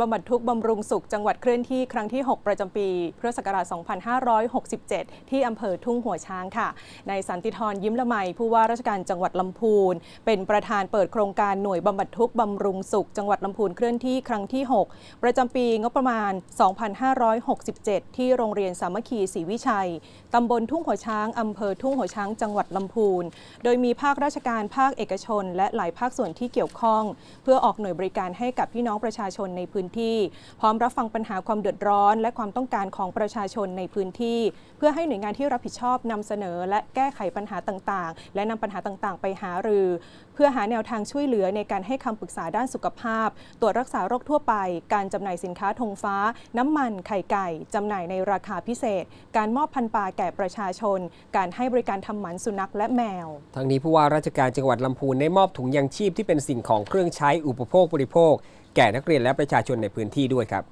บำบัดทุกข์บำรุงสุขจังหวัดเคลื่อนที่ครั้งที่ 6 ประจำปีพุทธศักราช 2567 ที่อำเภอทุ่งหัวช้างค่ะ ในสันติธรยิ้มละไมผู้ว่าราชการจังหวัดลำพูน เป็นประธานเปิดโครงการหน่วยบำบัดทุกข์บำรุงสุขจังหวัดลำพูนเคลื่อนที่ครั้งที่ 6 ประจำปีงบประมาณ 2567 ที่โรงเรียนสามัคคีศรีวิชัยตำบลทุ่งหัวช้างอำเภอทุ่งหัวช้างจังหวัดลำพูน โดยมีภาคราชการภาคเอกชน และหลายภาคส่วนที่เกี่ยวข้อง เพื่อออกหน่วยบริการให้กับพี่น้องประชาชนในพื้นที่ พร้อมรับฟังปัญหาความเดือดร้อน และความต้องการของประชาชนในพื้นที่ เพื่อให้หน่วยงานที่รับผิดชอบนำเสนอ และแก้ไขปัญหาต่างๆ และนำปัญหาต่างๆ ไปหารือ เพื่อหาแนวทางช่วยเหลือในการให้คำปรึกษาด้านสุขภาพ ตรวจรักษาโรคทั่วไป การจำหน่ายสินค้าธงฟ้า น้ำมันไข่ไก่จำหน่ายในราคาพิเศษ การมอบพันปลาแก่ประชาชน การให้บริการทำหมันสุนัขและแมว ทั้งนี้ผู้ว่าราชการจังหวัดลำพูนได้มอบถุงยางชีพที่เป็นสิ่งของเครื่องใช้อุปโภคบริโภค แก่นักเรียนและประชาชนในพื้นที่ด้วยครับ